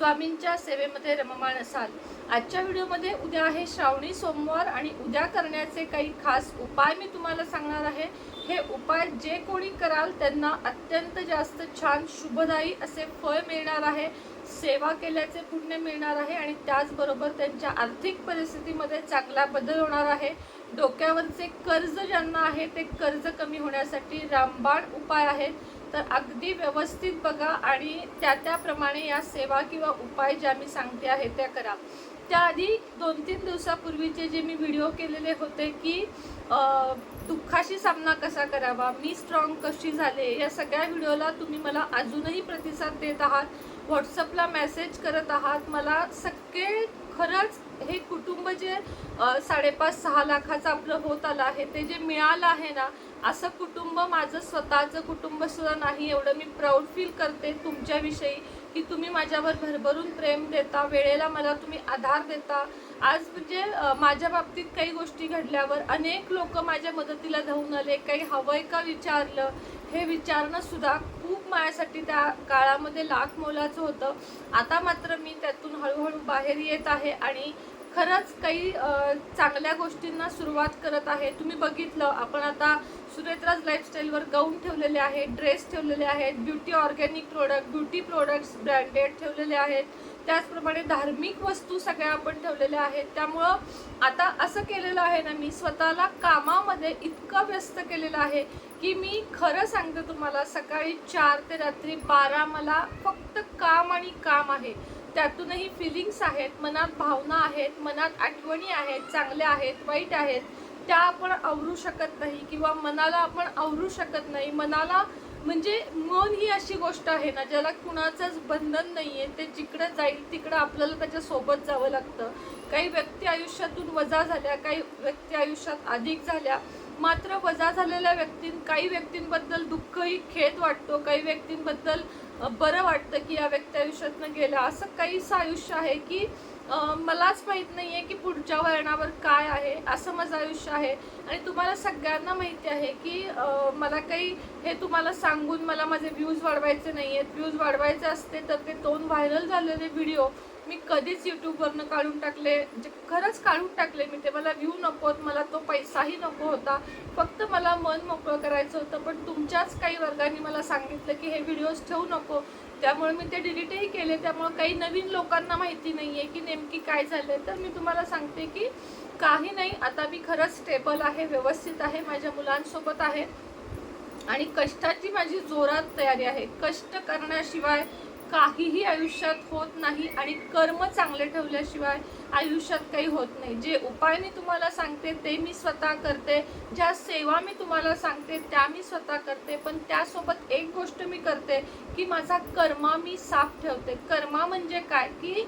स्वामींच्या सेवेमध्ये रममाण असाल आजच्या व्हिडिओमध्ये उद्या आहे श्रावणी सोमवार आणि उद्या करण्याचे काही खास उपाय मी तुम्हाला सांगणार आहे. हे उपाय जे कोणी कराल त्यांना अत्यंत जास्त छान शुभदायी असे फळ मिळणार आहे. सेवा केल्याचे पुण्य मिळणार आहे आणि त्याचबरोबर त्यांच्या आर्थिक परिस्थितीमध्ये चांगला बदल होणार आहे. डोक्यावरचे कर्ज ज्यांना आहे ते कर्ज कमी होण्यासाठी रामबाण उपाय आहेत. तर अगदी व्यवस्थित बघा आणि त्या त्याप्रमाणे या सेवा किंवा उपाय ज्या मी सांगते आहे त्या करा. त्याआधी दोन तीन दिवसापूर्वीचे जे मी व्हिडिओ केलेले होते की दुःखाशी सामना कसा करावा मी स्ट्रॉंग कशी झाले या सगळ्या व्हिडिओला तुम्ही मला अजूनही प्रतिसाद देत आहात. व्हॉट्सअपला मेसेज करत आहात. मला सगळे खरंच हे कुटुंब जे साडेपाच सहा लाखाचं आपलं होत आलं आहे ते जे मिळालं आहे ना असं कुटुंब माझं स्वतःचं कुटुंब सुद्धा नाही एवढं मी प्राऊड फील करते तुमच्याविषयी की तुम्ही माझ्यावर भरभरून प्रेम देता वेळेला मला तुम्ही आधार देता. आज म्हणजे माझ्या बाबतीत काही गोष्टी घडल्यावर अनेक लोक माझ्या मदतीला धावून आले काही हवंय का विचारलं हे विचारणंसुद्धा खूप माझ्यासाठी त्या काळामध्ये लाख मोलाचं होतं. आता मात्र मी त्यातून बाहेर येत आहे आणि खरंच काही चांगल्या गोष्टींना सुरुवात करत आहे. तुम्ही बघितलं आपण आता सुरेत्राज लाईफस्टाईलवर गाऊन ठेवलेले आहेत ड्रेस ठेवलेले आहेत beauty organic product beauty products branded ठेवलेले आहेत. त्याचप्रमाणे धार्मिक वस्तू सगळ्या आपण ठेवलेल्या आहेत. त्यामुळं आता असं केलेलं आहे ना मी स्वतःला कामामध्ये इतकं व्यस्त केलेलं आहे की मी खरं सांगते तुम्हाला सकाळी चार ते रात्री बारा मला फक्त काम आणि काम आहे. त्यातूनही फिलिंग्स आहेत मनात भावना आहेत मनात आठवणी आहेत चांगल्या आहेत वाईट आहेत त्या आपण आवरू शकत नाही किंवा मनाला आपण आवरू शकत नाही. मनाला म्हणजे मन ही अशी गोष्ट आहे ना ज्याला कुणाचंच बंधन नाही आहे ते जिकडं जाईल तिकडं आपल्याला त्याच्यासोबत जावं लागतं. काही व्यक्ती आयुष्यातून वजा झाल्या काही व्यक्ती आयुष्यात अधिक झाल्या मात्र वजा झालेल्या व्यक्तीं काही व्यक्तींबद्दल दुःखही खेद वाटतो काही व्यक्तींबद्दल बरं वाटतं की या व्यक्ती आयुष्यातनं गेला. असं काहीच आयुष्य आहे की मलाच माहीत नाही आहे की पुढच्या वळणावर काय आहे असं माझं आयुष्य आहे. आणि तुम्हाला सगळ्यांना माहिती आहे की मला काही हे तुम्हाला सांगून मला माझे व्ह्यूज वाढवायचे नाही आहेत व्ह्यूज वाढवायचे असते तर ते दोन व्हायरल झालेले व्हिडिओ मी कधीच यूट्यूबवरनं काढून टाकले म्हणजे खरंच काढून टाकले मी. ते मला व्ह्यू नकोत मला तो पैसाही नको होता. फक्त मला मन मोकळं करायचं होतं पण तुमच्याच काही वर्गांनी मला सांगितलं की हे व्हिडिओज ठेवू नको. त्यामुळे मी ते डिलीटही केले. त्यामुळे काही नवीन लोकांना माहिती नाही आहे की नेमकी काय झालं तर मी तुम्हाला सांगते की काही नाही आता मी खरंच स्टेबल आहे व्यवस्थित आहे माझ्या मुलांसोबत आहे. आणि कष्टाची माझी जोरात तयारी आहे. कष्ट करण्याशिवाय काहीही आयुष्यात होत नाही आणि कर्म चांगले ठेवल्याशिवाय आयुष्यात काही होत नाही. जे उपाय मी तुम्हाला सांगते ते मी स्वतः करते. ज्या सेवा मी तुम्हाला सांगते त्या मी स्वतः करते. पण त्यासोबत एक गोष्ट मी करते की माझा कर्मा मी साफ ठेवते. कर्मा म्हणजे काय? की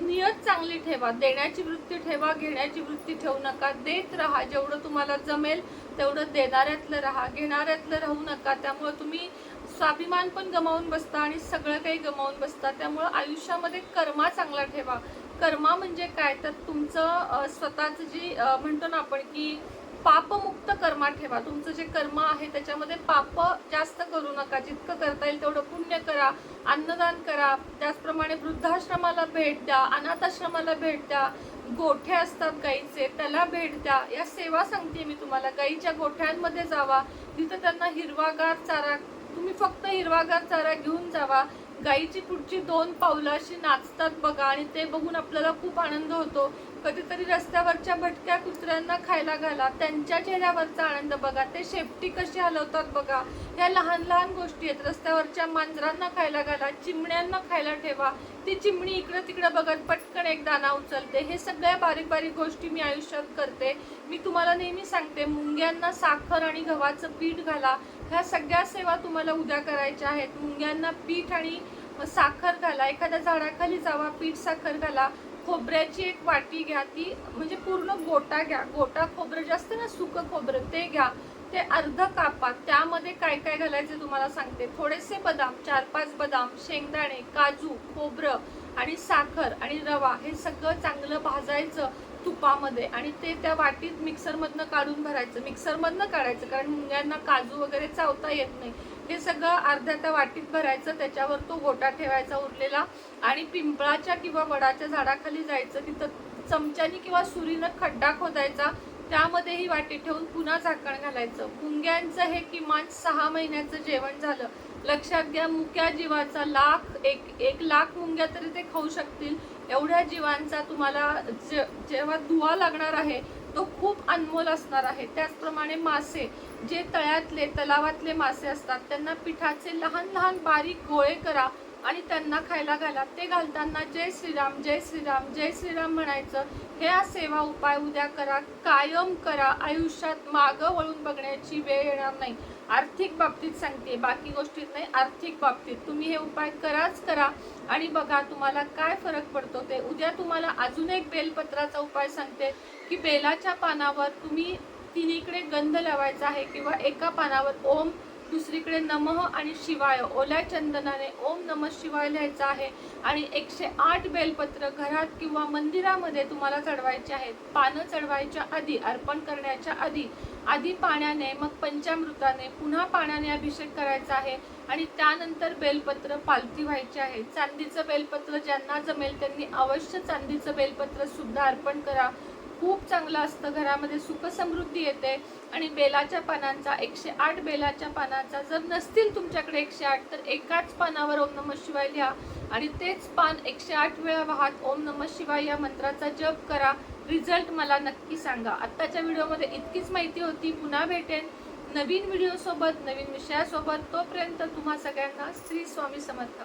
नियत चांगली ठेवा देण्याची वृत्ती ठेवा घेण्याची वृत्ती ठेवू नका. देत राहा जेवढं तुम्हाला जमेल तेवढं देणाऱ्यातलं राहा. घेणाऱ्यातलं राहू नका. त्यामुळं तुम्ही स्वाभिमान पण गमावून बसता आणि सगळं काही गमावून बसता. त्यामुळं आयुष्यामध्ये कर्मा चांगला ठेवा. कर्मा म्हणजे काय? तर तुमचं स्वतःचं जी म्हणतो ना आपण की पापमुक्त कर्मा ठेवा. तुमचं जे कर्म आहे त्याच्यामध्ये पाप जास्त करू नका. जितकं करता येईल तेवढं पुण्य करा अन्नदान करा. त्याचप्रमाणे वृद्धाश्रमाला भेट द्या अनाथाश्रमाला भेट द्या. गोठे असतात गाईचे त्याला भेट द्या. या सेवा सांगते मी तुम्हाला. गाईच्या गोठ्यांमध्ये जावा. तिथं त्यांना हिरवागार चारा तुम्ही फक्त हिरवागार चारा घेऊन जावा. गाईची पुढची दोन पावलं अशी नाचतात बघा आणि ते बघून आपल्याला खूप आनंद होतो. कधीतरी रस्त्यावरच्या भटक्या कुत्र्यांना खायला घाला. त्यांच्या चेहऱ्यावरचा आनंद बघा. ते शेपटी कशी हलवतात बघा. ह्या लहान लहान गोष्टी आहेत. रस्त्यावरच्या मांजरांना खायला घाला. चिमण्यांना खायला ठेवा. ती चिमणी इकडं तिकडं बघत पटकन एक दाना उचलते. हे सगळ्या बारीक बारीक गोष्टी मी आयुष्यात करते. मी तुम्हाला नेहमी सांगते मुंग्यांना साखर आणि गव्हाचं पीठ घाला. ह्या सगळ्या सेवा तुम्हाला उद्या करायच्या आहेत. मुंग्यांना पीठ आणि साखर घाला. एखाद्या झाडाखाली जावा पीठ साखर घाला. खोबऱ्याची एक वाटी घ्या ती. म्हणजे पूर्ण गोटा घ्या. गोटा खोबरं जास्त ना सुकं खोबरं ते घ्या. ते अर्ध कापा. त्यामध्ये काय काय घालायचे तुम्हाला सांगते. थोडेसे बदाम चार पाच बदाम शेंगदाणे काजू खोबरं आणि साखर आणि रवा हे सगळं चांगलं भाजायचं तुपामध्ये आणि ते त्या वाटीत मिक्सरमधनं काढून भरायचं. मिक्सरमधनं काढायचं कारण मुंग्यांना काजू वगैरे चावता येत नाही. हे सगळं अर्ध्या त्या वाटीत भरायचं त्याच्यावर तो गोटा ठेवायचा उरलेला आणि पिंपळाच्या किंवा वडाच्या झाडाखाली जायचं. तिथं चमच्यानी किंवा सुरीनं खड्डा खोदायचा. त्यामध्ये ही वाटी ठेवून पुन्हा झाकण घालायचं. मुंग्यांचं हे किमान सहा महिन्याचं जेवण झालं. लक्षात घ्या मुक्या जीवाचा लाख एक एक लाख मुंग्या तरी ते खाऊ शकतील. एवढ्या जीवांचा तुम्हाला जे जेव्हा धुवा लागणार आहे तो खूप अनमोल असणार आहे. त्याचप्रमाणे मासे जे तळ्यातले तलावातले मासे असतात त्यांना पिठाचे लहान लहान बारीक गोळे करा आणि त्यांना खायला घाला. ते घालताना जय श्रीराम जय श्रीराम जय श्रीराम म्हणायचं. हे सेवा उपाय उद्या करा. कायम करा. आयुष्यात मागं वळून बघण्याची वेळ येणार नाही. आर्थिक बाबतीत सांगते बाकी गोष्टीत नाही आर्थिक बाबतीत. तुम्ही हे उपाय कराच करा आणि बघा तुम्हाला काय फरक पडतो ते. उद्या तुम्हाला अजून एक बेलपत्राचा उपाय सांगते की बेलाच्या पानावर तुम्ही तिन्हीकडे गंध लावायचा आहे किंवा एका पानावर ओम दुसरीकडे नमः आणि शिवाय ओल्या चंदनाने ओम नमः शिवाय लिहायचं आहे. आणि एकशे आठ बेलपत्र घरात किंवा मंदिरामध्ये तुम्हाला चढवायचे आहेत. पानं चढवायच्या आधी अर्पण करण्याच्या आधी आधी पाण्याने मग पंचामृताने पुन्हा पाण्याने अभिषेक करायचा आहे. आणि त्यानंतर बेलपत्र पालथी व्हायचे आहे. चांदीचं बेलपत्र ज्यांना जमेल त्यांनी अवश्य चांदीचं बेलपत्र सुद्धा अर्पण करा. खूप चांगलं असतं. घरामध्ये सुखसमृद्धी येते आणि बेलाच्या पानांचा एकशे आठ बेलाच्या पानांचा जर नसतील तुमच्याकडे एकशे आठ तर एकाच पानावर ओम नम शिवाय लिहा. आणि तेच पान एकशे आठ वेळा वाहत ओम नम शिवाय या मंत्राचा जप करा. रिझल्ट मला नक्की सांगा. आत्ताच्या व्हिडिओमध्ये इतकीच माहिती होती. पुन्हा भेटेन नवीन व्हिडिओसोबत नवीन विषयासोबत. तोपर्यंत तुम्हा सगळ्यांना श्री स्वामी समर्थ.